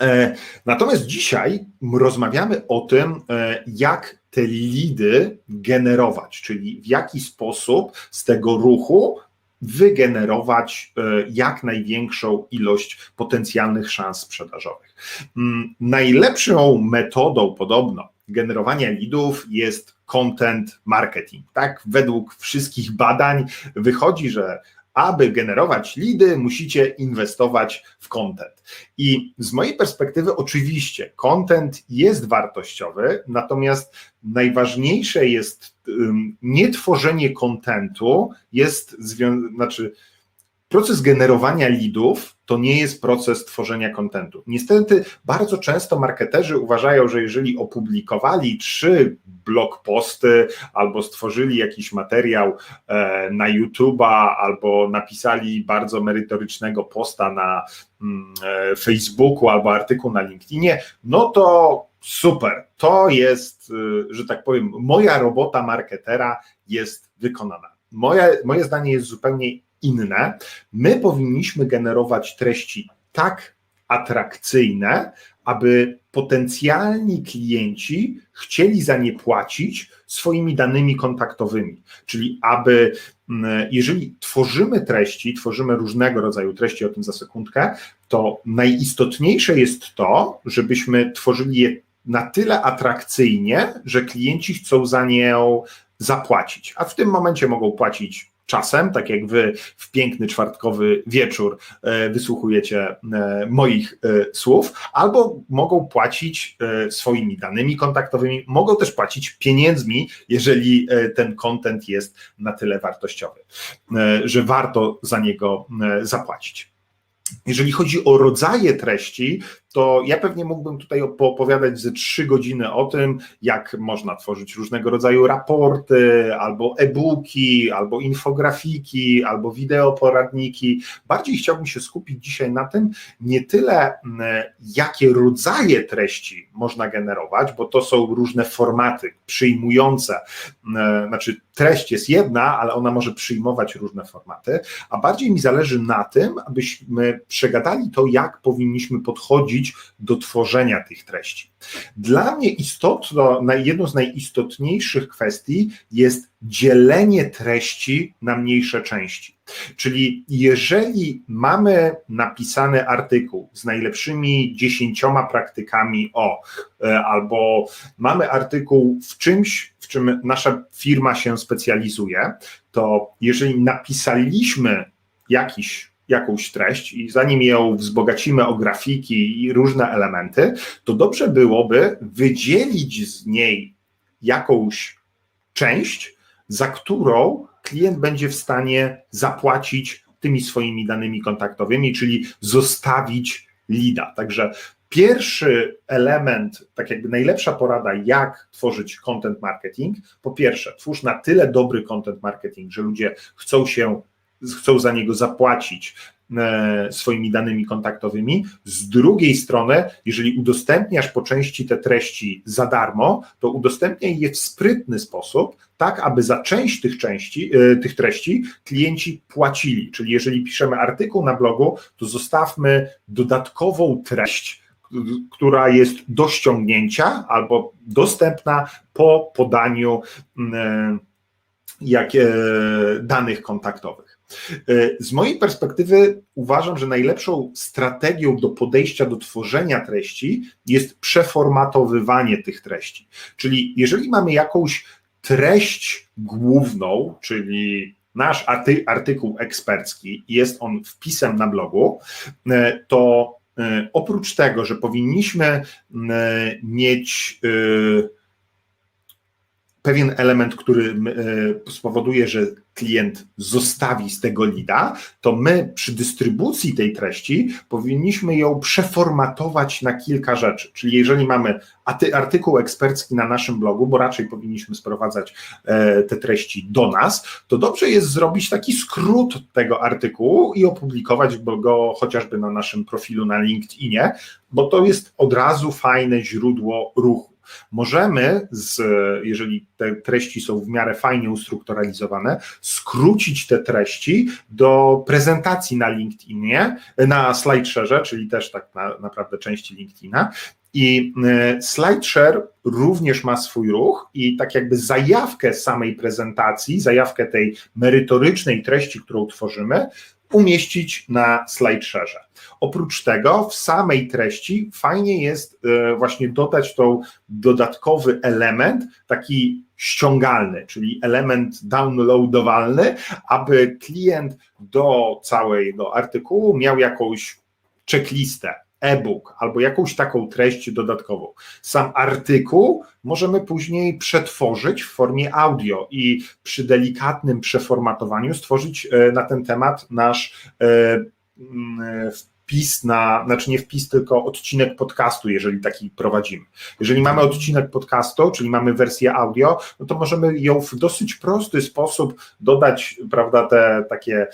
E, natomiast dzisiaj rozmawiamy o tym, e, jak te lidy generować, czyli w jaki sposób z tego ruchu wygenerować e, jak największą ilość potencjalnych szans sprzedażowych. Mm, najlepszą metodą podobno generowania lidów jest content marketing. Tak, według wszystkich badań wychodzi, że aby generować lidy, musicie inwestować w content. I z mojej perspektywy, oczywiście, content jest wartościowy, natomiast najważniejsze jest nie tworzenie kontentu, jest znaczy proces generowania lidów to nie jest proces tworzenia kontentu. Niestety bardzo często marketerzy uważają, że jeżeli opublikowali trzy blog posty albo stworzyli jakiś materiał e, na YouTube'a albo napisali bardzo merytorycznego posta na mm, e, Facebooku albo artykuł na LinkedInie, no to super, to jest, e, że tak powiem, moja robota marketera jest wykonana. Moje, moje zdanie jest zupełnie inne. My powinniśmy generować treści tak atrakcyjne, aby potencjalni klienci chcieli za nie płacić swoimi danymi kontaktowymi. Czyli aby, mm, jeżeli tworzymy treści, tworzymy różnego rodzaju treści, o tym za sekundkę, to najistotniejsze jest to, żebyśmy tworzyli je na tyle atrakcyjnie, że klienci chcą za nie zapłacić. A w tym momencie mogą płacić czasem, tak jak wy w piękny czwartkowy wieczór e, wysłuchujecie e, moich e, słów, albo mogą płacić swoimi danymi kontaktowymi, mogą też płacić pieniędzmi, jeżeli ten kontent jest na tyle wartościowy, że warto za niego zapłacić. Jeżeli chodzi o rodzaje treści, to ja pewnie mógłbym tutaj opowiadać ze trzy godziny o tym, jak można tworzyć różnego rodzaju raporty, albo e-booki, albo infografiki, albo wideoporadniki. Bardziej chciałbym się skupić dzisiaj na tym, nie tyle jakie rodzaje treści można generować, bo to są różne formaty przyjmujące, znaczy treść jest jedna, ale ona może przyjmować różne formaty, a bardziej mi zależy na tym, abyśmy przegadali to, jak powinniśmy podchodzić do tworzenia tych treści. Dla mnie istotno, jedną z najistotniejszych kwestii jest dzielenie treści na mniejsze części. Czyli jeżeli mamy napisany artykuł z najlepszymi dziesięcioma praktykami o, e, albo mamy artykuł w czymś, w czym nasza firma się specjalizuje, to jeżeli napisaliśmy jakiś jakąś treść i zanim ją wzbogacimy o grafiki i różne elementy, to dobrze byłoby wydzielić z niej jakąś część, za którą klient będzie w stanie zapłacić tymi swoimi danymi kontaktowymi, czyli zostawić lida. Także pierwszy element, tak jakby najlepsza porada, jak tworzyć content marketing, po pierwsze, twórz na tyle dobry content marketing, że ludzie chcą się chcą za niego zapłacić e, swoimi danymi kontaktowymi. Z drugiej strony, jeżeli udostępniasz po części te treści za darmo, to udostępniaj je w sprytny sposób, tak aby za część tych, części, e, tych treści klienci płacili. Czyli jeżeli piszemy artykuł na blogu, to zostawmy dodatkową treść, która jest do ściągnięcia albo dostępna po podaniu e, jak, danych kontaktowych. E, z mojej perspektywy uważam, że najlepszą strategią do podejścia do tworzenia treści jest przeformatowywanie tych treści. Czyli jeżeli mamy jakąś treść główną, czyli nasz artykuł ekspercki, jest on wpisem na blogu, e, to e, oprócz tego, że powinniśmy mieć pewien element, który e, spowoduje, że klient zostawi z tego lida, to my przy dystrybucji tej treści powinniśmy ją przeformatować na kilka rzeczy. Czyli jeżeli mamy artykuł ekspercki na naszym blogu, bo raczej powinniśmy sprowadzać e, te treści do nas, to dobrze jest zrobić taki skrót tego artykułu i opublikować go chociażby na naszym profilu na LinkedInie, bo to jest od razu fajne źródło ruchu. Możemy, z, jeżeli te treści są w miarę fajnie ustrukturalizowane, skrócić te treści do prezentacji na LinkedInie, na SlideShare, czyli też tak na, naprawdę części LinkedIna. I e, SlideShare również ma swój ruch i tak jakby zajawkę samej prezentacji, zajawkę tej merytorycznej treści, którą tworzymy, umieścić na SlideShare. Oprócz tego w samej treści fajnie jest e, właśnie dodać tą dodatkowy element, taki ściągalny, czyli element downloadowalny, aby klient do całego artykułu miał jakąś checklistę, e-book albo jakąś taką treść dodatkową. Sam artykuł możemy później przetworzyć w formie audio i przy delikatnym przeformatowaniu stworzyć e, na ten temat nasz e, wpis na, znaczy nie wpis, tylko odcinek podcastu, jeżeli taki prowadzimy. Jeżeli mamy odcinek podcastu, czyli mamy wersję audio, no to możemy ją w dosyć prosty sposób dodać, prawda, te takie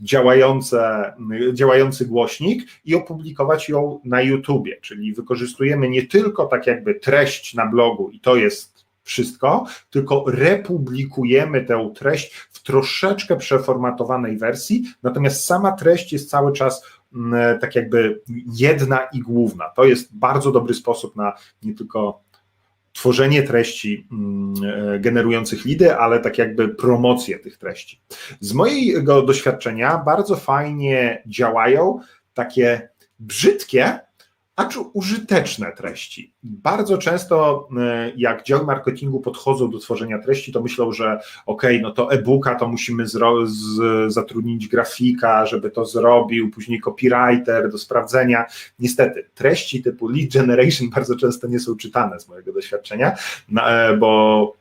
działające, działający głośnik i opublikować ją na YouTubie, czyli wykorzystujemy nie tylko tak jakby treść na blogu i to jest wszystko, tylko republikujemy tę treść troszeczkę przeformatowanej wersji, natomiast sama treść jest cały czas mm, tak jakby jedna i główna. To jest bardzo dobry sposób na nie tylko tworzenie treści mm, e, generujących lidy, ale tak jakby promocję tych treści. Z mojego doświadczenia bardzo fajnie działają takie brzydkie, acz użyteczne treści. Bardzo często, e, jak działy marketingu podchodzą do tworzenia treści, to myślą, że ok, no to e-booka to musimy zatrudnić grafika, żeby to zrobił, później copywriter do sprawdzenia. Niestety, treści typu lead generation bardzo często nie są czytane z mojego doświadczenia, e, bo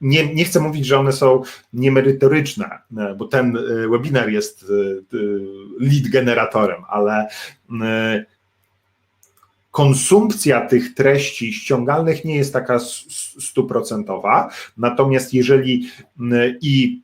nie, nie chcę mówić, że one są niemerytoryczne, e, bo ten webinar jest lead generatorem, ale konsumpcja tych treści ściągalnych nie jest taka stuprocentowa, natomiast jeżeli i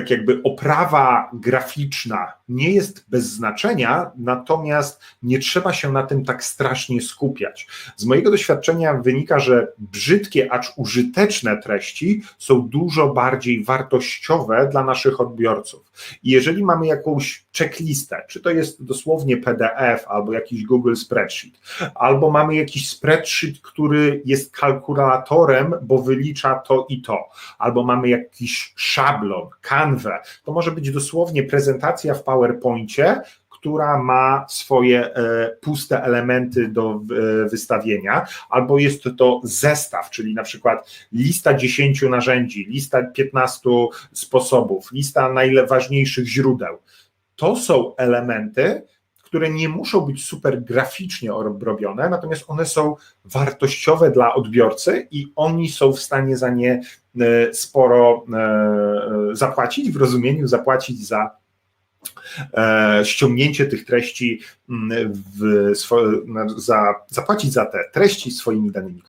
tak jakby oprawa graficzna nie jest bez znaczenia, natomiast nie trzeba się na tym tak strasznie skupiać. Z mojego doświadczenia wynika, że brzydkie, acz użyteczne treści są dużo bardziej wartościowe dla naszych odbiorców. I jeżeli mamy jakąś checklistę, czy to jest dosłownie PDF albo jakiś Google Spreadsheet, albo mamy jakiś spreadsheet, który jest kalkulatorem, bo wylicza to i to, albo mamy jakiś szablon, kanwę, to może być dosłownie prezentacja w PowerPoincie, która ma swoje e, puste elementy do e, wystawienia, albo jest to zestaw, czyli na przykład lista 10 narzędzi, lista 15 sposobów, lista najważniejszych źródeł. To są elementy, które nie muszą być super graficznie obrobione, natomiast one są wartościowe dla odbiorcy i oni są w stanie za nie sporo zapłacić, w rozumieniu zapłacić za E, ściągnięcie tych treści, mm, w, za, zapłacić za te treści swoimi danymi.